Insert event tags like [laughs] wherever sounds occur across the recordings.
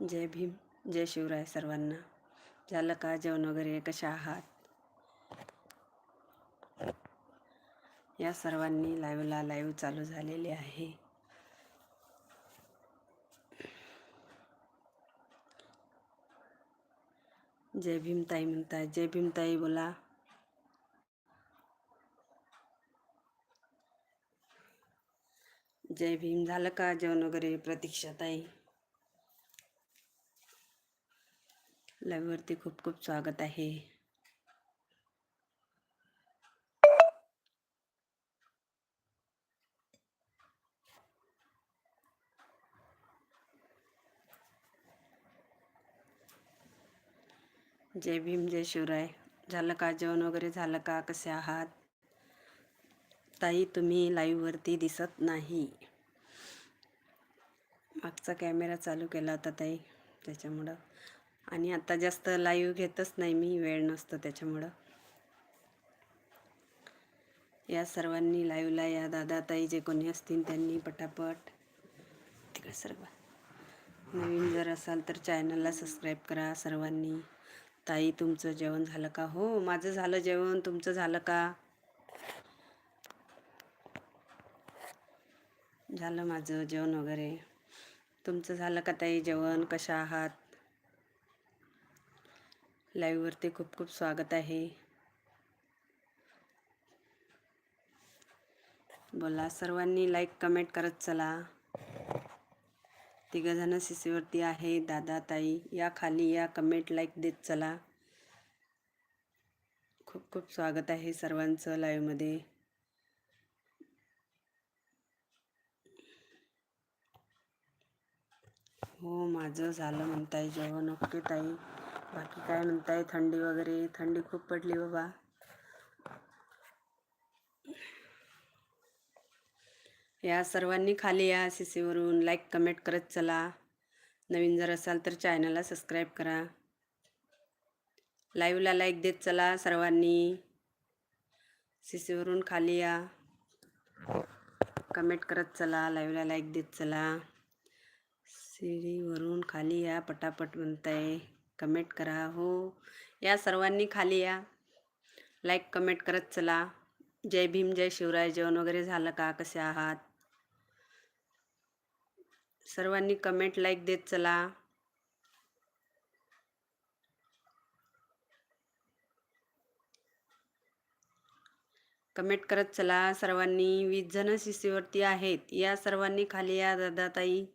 जय भीम जय शिवराय सर्वांना. झालं का जेवण वगैरे? कशा आहात? या सर्वांनी लाईव्हला लाईव्ह चालू झालेले आहे. जय भीमताई म्हणताय. जय भीमताई बोला. जय भीम झालं का जेवण वगैरे? प्रतीक्षा ताई लाईव्हवरती खूप खूप स्वागत आहे. जय भीम जय शिवराय. झालं का? जेवण वगैरे झालं का? कसे आहात? ताई तुम्ही लाईव्हवरती दिसत नाही. मागचा कॅमेरा चालू केला होता ताई त्याच्यामुळं. आणि आता जास्त लाईव्ह घेतच नाही मी वेळ नसतो त्याच्यामुळं. या सर्वांनी लाईव्हला या दादा ताई जे कोणी असतील त्यांनी पटापट. तिकडे सर्व. नवीन जर असाल तर चॅनलला सबस्क्राईब करा सर्वांनी. ताई तुमचं जेवण झालं का? हो माझं झालं जेवण. तुमचं झालं का? झालं माझं जेवण वगैरे. तुमचं झालं का ताई जेवण? कशा आहात? लाईव्हवरती खूप खूप स्वागत आहे. बोला सर्वांनी लाईक कमेंट करत चला. तिघजणं सीसीवरती आहे दादा ताई या खाली या कमेंट लाईक देत चला. खूप खूप स्वागत आहे सर्वांचं लाईव्हमध्ये हो माझं झालं म्हणताय जेवण. ओके ताई. बाकी काय म्हणताय? थंडी वगैरे? थंडी खूप पडली बाबा. या सर्वांनी खाली या सीसीवरून लाईक कमेंट करत चला. नवीन जर असाल तर चॅनलला सबस्क्राईब करा. लाईव्हला लाईक देत चला सर्वांनी. सीसीवरून खाली या. कमेंट करत चला. लाईव्हला लाईक देत चला. सीडीवरून खाली या. पटापट म्हणताय. कमेंट करा. हो. या सर्वांनी खाली या. लाईक कमेंट करत चला. जय भीम जय शिवराय. जेवण वगैरे झालं का? कसे आहात? सर्वांनी कमेंट लाईक देत चला. कमेंट करत चला. सर्वांनी वीस जण शिसीवरती आहेत. या सर्वांनी खाली या दादाताई.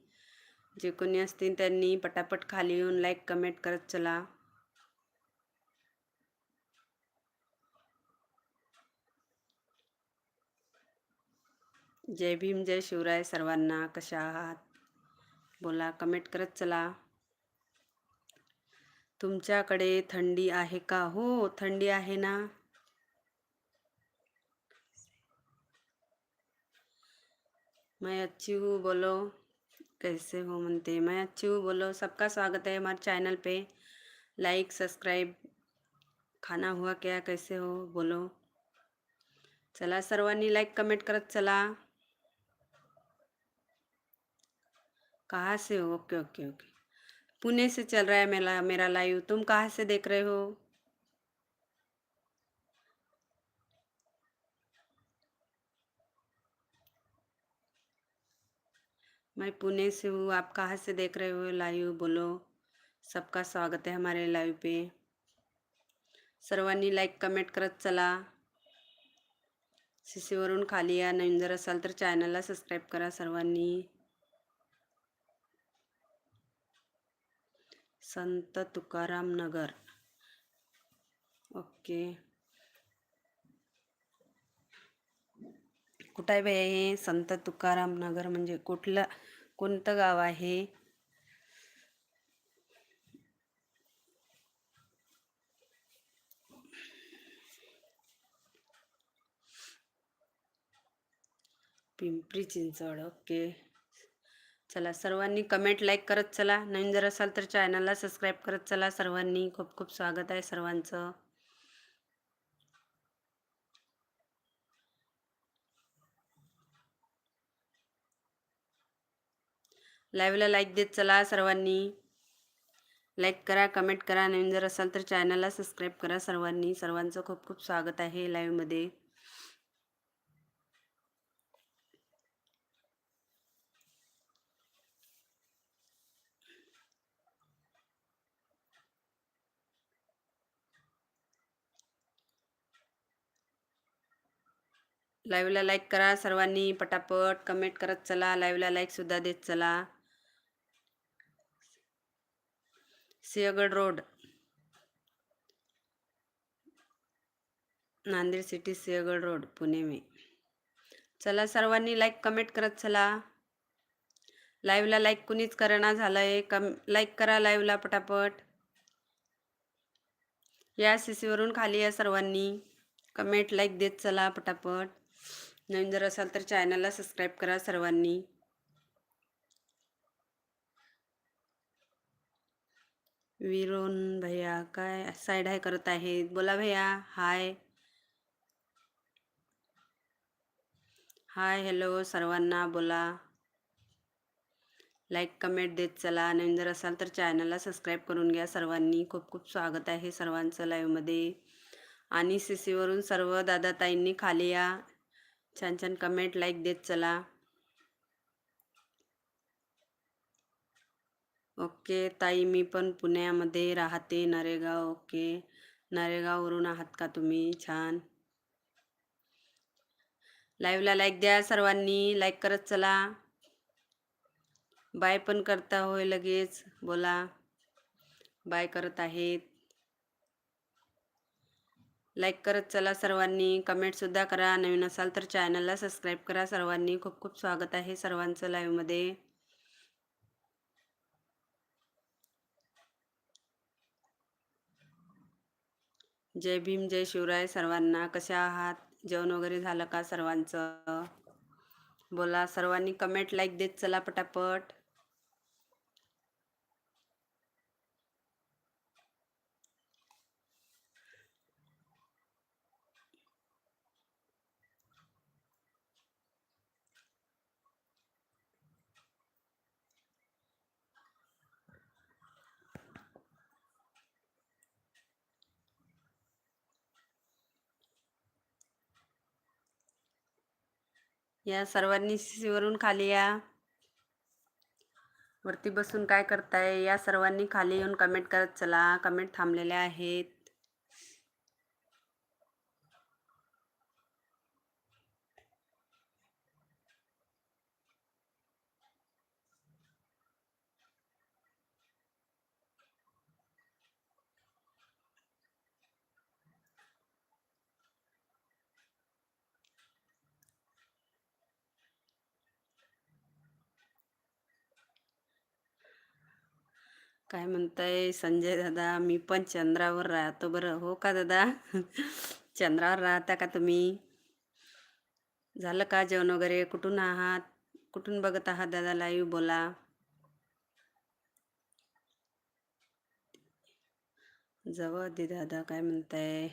जे कोणी असतील त्यांनी पटापट खाली येऊन लाईक कमेंट करत चला. जय भीम जय शिवराय सर्वांना कशा आहात? बोला कमेंट करत चला. तुमच्याकडे थंडी आहे का? हो थंडी आहे ना. मैं अच्छी हूँ बोलो. कैसे हो मनते मैं अच्छी हूँ, बोलो। सबका स्वागत है हमारे चैनल पे। लाइक, सब्सक्राइब, खाना हुआ क्या, कैसे हो, बोलो। चला सर्वांनी लाईक कमेंट करत चला। कहाँ से हो? Okay okay okay. पुणे से चल रहा है मेरा मेरा लाइव तुम कहाँ से देख रहे हो? मैं पुणे से हूँ। आप कहाँ से देख रहे हो लाइव? बोलो। सबका स्वागत है हमारे लाइव पे। सर्वांनी लाईक कमेंट करत चला। सीसीवरून खाली या नवीन जर असाल तर चॅनलला सबस्क्राईब करा सर्वांनी। संत तुकाराम नगर। ओके कुठं आहे? बाई हे संत तुकाराम नगर म्हणजे कुठलं कोणतं गाव आहे? पिंपरी चिंचवड ओके. चला सर्वांनी कमेंट लाईक करत चला. नवीन जर असाल तर चॅनलला सबस्क्राईब करत चला. सर्वांनी खूप खूप स्वागत आहे सर्वांचं. लाईव्हला लाईक देत चला सर्वांनी. लाईक करा कमेंट करा नवीन जर असाल तर चॅनलला सबस्क्राईब करा सर्वांनी. सर्वांचं खूप खूप स्वागत आहे लाईव्हमध्ये. लाईव्हला लाईक करा सर्वांनी पटापट कमेंट करत चला. लाईव्हला लाईकसुद्धा देत चला. Sinhagad road. Nanded city Sinhagad road Pune में. चला सर्वांनी लाईक कमेंट करत चला. लाईव्हला लाईक कुणीच करणा झालंय. कम लाईक करा लाईव्हला पटापट. या सी सीवरून खाली या सर्वांनी. कमेंट लाईक देत चला पटापट. नवीन जर असाल तर चॅनलला सबस्क्राईब करा सर्वांनी. विरोन भैया काय साईड हाय करत आहेत बोला भैया हाय हाय हॅलो सर्वांना बोला. लाईक कमेंट देत चला. नवीन जर असाल तर चॅनलला सबस्क्राईब करून घ्या. सर्वांनी खूप खूप स्वागत आहे सर्वांचं लाईव्हमध्ये आणि सी सीवरून सर्व दादा ताईंनी खाली या. छान छान कमेंट लाईक देत चला. ओके. ताई मी पण पुण्यामध्ये राहते नरेगाव. ओके. नरेगाववरून आहात का तुम्ही? छान. लाईव्हला लाईक द्या सर्वांनी. लाईक करत चला. बाय पण करता होय लगेच. बोला. बाय करत आहेत. लाईक करत चला सर्वांनी. कमेंटसुद्धा करा. नवीन असाल तर चॅनलला सबस्क्राईब करा. सर्वांनी खूप खूप स्वागत आहे सर्वांचं लाईव्हमध्ये जय भीम जय शिवराय सर्वांना. कशा आहात? जेवण वगैरे झालं का सर्वांचं? बोला सर्वांनी कमेंट लाईक देत चला पटापट. या सर्वांनी वरून खाली या. वरती बसून काय करताय या सर्वांनी खाली येऊन कमेंट करत चला. कमेंट थांबलेल्या आहेत. काय म्हणताय? संजय दादा मी पण चंद्रावर राहतो बरं. हो का दादा? [laughs] चंद्रावर राहता का तुम्ही? झालं का जेवण वगैरे? कुठून आहात? कुठून बघत आहात दादा? लाईव्ह बोला. जवळ दे दादा काय म्हणताय?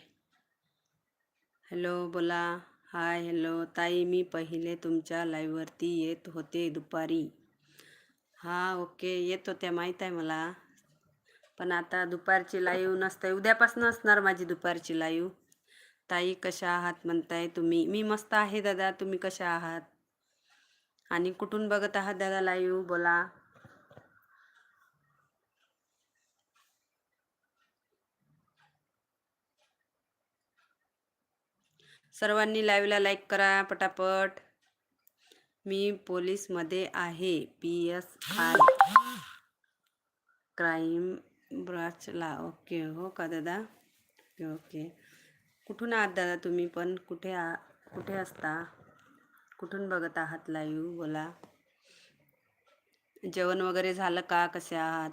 हॅलो बोला. हाय हॅलो ताई मी पहिले तुमच्या लाईव्हवरती येत होते दुपारी. हां ओके येत होत्या. माहीत आहे मला. पण आता दुपारची लाईव्ह नसते उद्यापासून असणार माझी दुपारची लाईव्ह ताई कशा आहात म्हणताय तुम्ही? मी मस्त आहे दादा. तुम्ही कशा आहात? आणि कुठून बघत आहात दादा लाईव्ह बोला. सर्वांनी लाईव्हला लाईक करा पटापट. मी पोलीसमध्ये आहे. पी एस आय क्राईम ब्राचला ओके हो का दादा? Okay okay. कुठून आहात दादा तुम्ही पण? कुठे आ कुठे असता? कुठून बघत आहात लाईव्ह बोला. जेवण वगैरे झालं का? कसे आहात?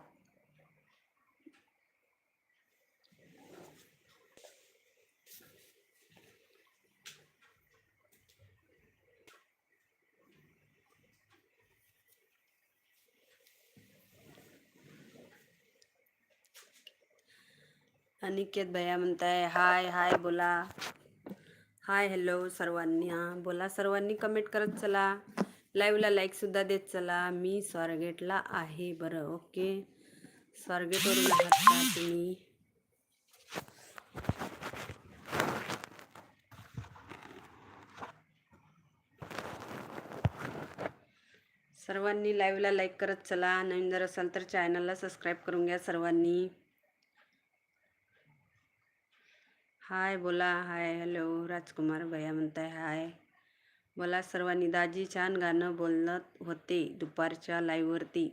अनिकेत भैया म्हणताय हाय हाय बोला. हाय हॅलो सर्वांनी. हां बोला सर्वांनी कमेंट करत चला. लाईव्हला लाईकसुद्धा देत चला. मी स्वारगेटला आहे. बरं ओके स्वारगेटवरून आहात का तुम्ही? सर्वांनी लाईव्हला लाईक करत चला. नवीन जर असाल तर चॅनलला सबस्क्राईब करून घ्या सर्वांनी. हाय बोला. Hi hello. राजकुमार भैया म्हणताय हाय. बोला सर्वांनी दाजी छान गाणं बोलत होते दुपारच्या लाईव्हवरती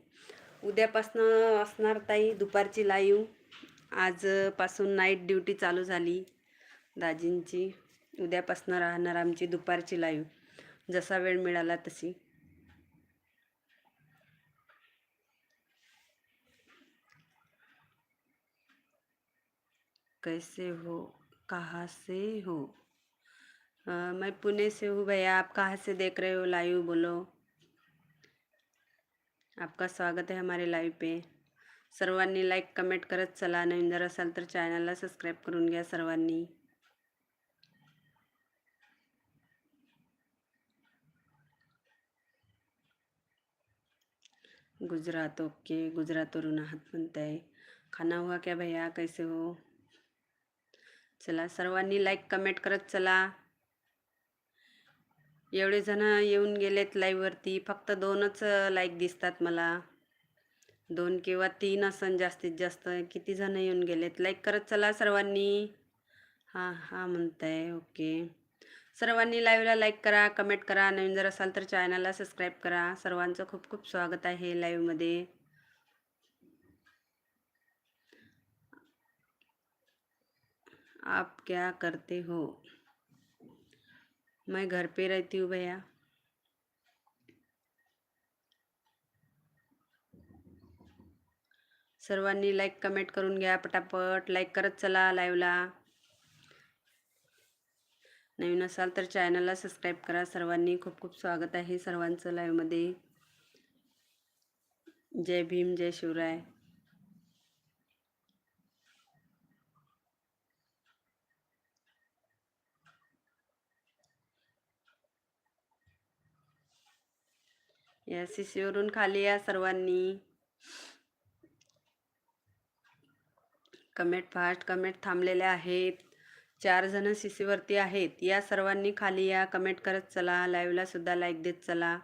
उद्यापासनं असणार ताई दुपारची लाईव्ह आजपासून नाईट ड्युटी चालू झाली दाजींची. उद्यापासनं राहणार आमची दुपारची लाईव्ह जसा वेळ मिळाला तशी. कैसे हो? कहाँ से हो? अ, मैं पुणे से हूँ भैया आप कहाँ से देख रहे हो लाइव बोलो। आपका स्वागत है हमारे लाईव्ह पे। सर्वांनी लाईक कमेंट करत चला नवीन जर असाल तर चॅनलला सबस्क्राईब करून घ्या सर्वांनी। गुजरात ओके गुजरातवरून आहात म्हणताय। खाना हुआ क्या भैया? कैसे हो? चला. सर्वांनी लाईक कमेंट करत चला. एवढे जण येऊन गेलेत लाईव्हवरती फक्त दोनच लाईक दिसतात मला. दोन किंवा तीन असन जास्तीत जास्त. किती जण येऊन गेलेत? लाईक करत चला सर्वांनी. हां हां म्हणताय. ओके सर्वांनी लाईव्हला लाईक करा कमेंट करा. नवीन जर असाल तर चॅनलला सबस्क्राईब करा. सर्वांचं खूप खूप स्वागत आहे लाईव्हमध्ये आप क्या करते हो? मैं घर पे रहती हूँ भैया। सर्वांनी लाईक कमेंट करून घ्या पटापट लाईक करत चला लाईव्हला नवीन असाल तर चॅनलला सबस्क्राईब करा. सर्वांनी खूप खूप स्वागत आहे सर्वांचं लाईव्हमध्ये जय भीम जय शिवराय. या शिशीवरून खाली या सर्वांनी. कमेंट फास्ट कमेंट थांबलेल्या आहेत. चार जण शिशीवरती आहेत. या सर्वांनी खाली या कमेंट करत चला. लाईव्हला सुद्धा लाईक देत चला.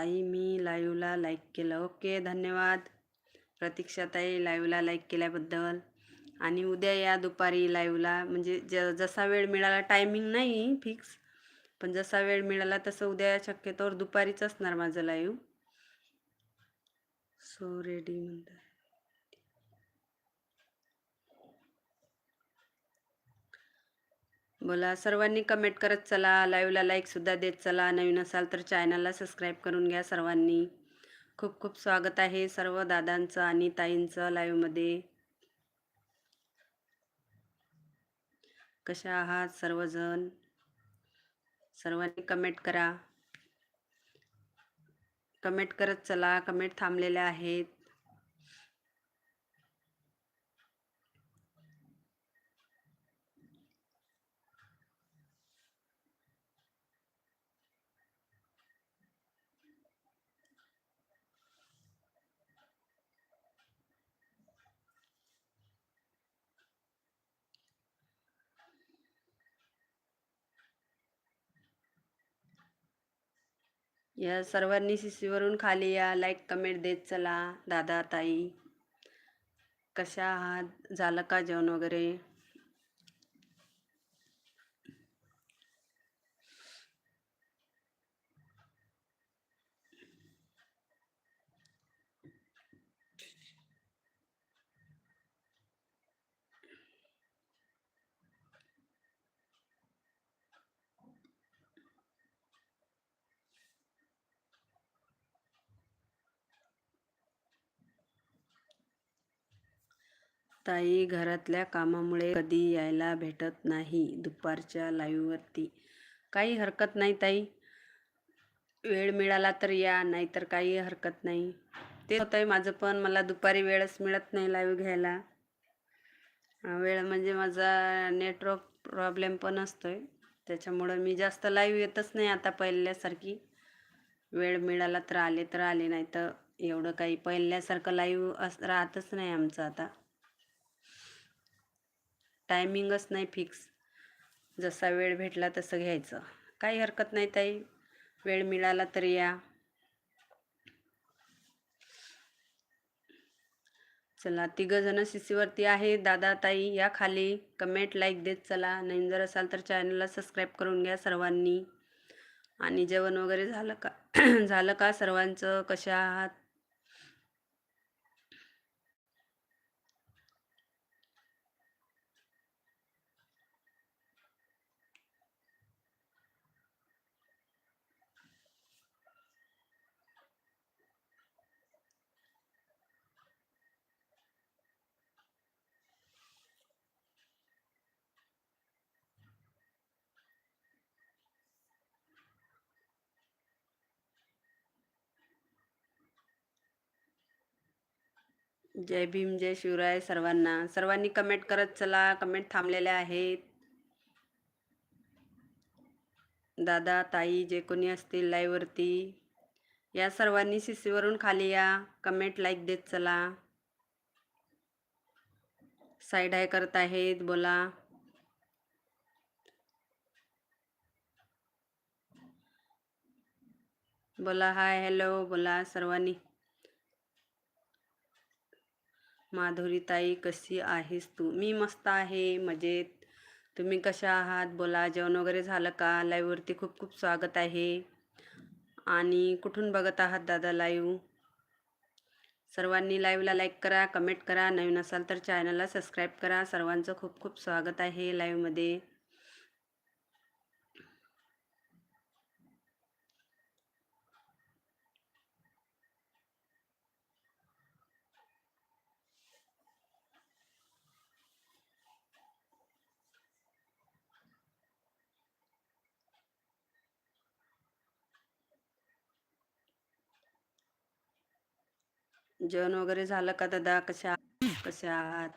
ताई मी लाईव्हला लाईक केलं. ओके धन्यवाद. प्रतीक्षाताई लाईव्हला लाईक केल्याबद्दल. आणि उद्या या दुपारी लाईव्हला. म्हणजे ज जसा वेळ मिळाला टायमिंग नाही फिक्स. पण जसा वेळ मिळाला तसं उद्या शक्यतोवर दुपारीच असणार माझं लाईव्ह. सो रेडी म्हणतात. बोला. सर्वांनी कमेंट करत चला. लाईव्हला लाईकसुद्धा देत चला. नवीन असाल तर चॅनलला सबस्क्राईब करून घ्या सर्वांनी. खूप खूप स्वागत आहे सर्व दादांचं आणि ताईंचं लाईव्हमध्ये कशा आहात सर्वजण? सर्वांनी कमेंट करा. कमेंट करत चला. कमेंट थांबलेल्या आहेत. या सर्वांनी शिशीवरून खाली या लाईक कमेंट देत चला. दादा ताई कशा आहात? झालं का जेवण वगैरे? ताई घरातल्या कामामुळे कधी यायला भेटत नाही दुपारच्या लाईव्हवरती. काही हरकत नाही ताई. वेळ मिळाला तर या नाहीतर काही हरकत नाही. ते होतं आहे माझं पण मला दुपारी वेळच मिळत नाही लाईव्ह घ्यायला. वेळ म्हणजे माझा नेटवर्क प्रॉब्लेम पण असतोय. त्याच्यामुळं मी जास्त लाईव्ह येतच नाही आता पहिल्यासारखी. वेळ मिळाला तर आले तर आले नाही तर एवढं काही पहिल्यासारखं लाईव्ह अस राहतच नाही आमचं आता. टायमिंगच नाही फिक्स. जसा वेळ भेटला तसं घ्यायचं. काही हरकत नाही ताई. वेळ मिळाला तर या. चला तिघं जण शिसीवरती आहे. दादा ताई या खाली. कमेंट लाईक देत चला. नवीन जर असाल तर चॅनलला सबस्क्राईब करून घ्या सर्वांनी. आणि जेवण वगैरे झालं का? [clears throat] झालं का सर्वांचं? कशा आहात? जय भीम जय शिवराय सर्वांना. सर्वांनी कमेंट करत चला. कमेंट थांबलेल्या आहेत. दादा ताई जे कोणी असतील लाईव्हवरती या सर्वांनी सीसीवरून खाली या. कमेंट लाईक देत चला. साईड हाय करत आहेत बोला. बोला हाय हॅलो बोला सर्वांनी. माधुरीताई कशी आहेस तू? मी मस्त आहे मजेत. तुम्ही कशा आहात? बोला जेवण वगैरे झालं का? लाईव्हवरती खूप खूप स्वागत आहे. आणि कुठून बघत आहात दादा लाईव्ह सर्वांनी लाईव्हला लाईक करा कमेंट करा. नवीन असाल तर चॅनलला सबस्क्राईब करा. सर्वांचं खूप खूप स्वागत आहे लाईव्हमध्ये जेवण वगैरे झालं का दादा? कशा कशा आहात?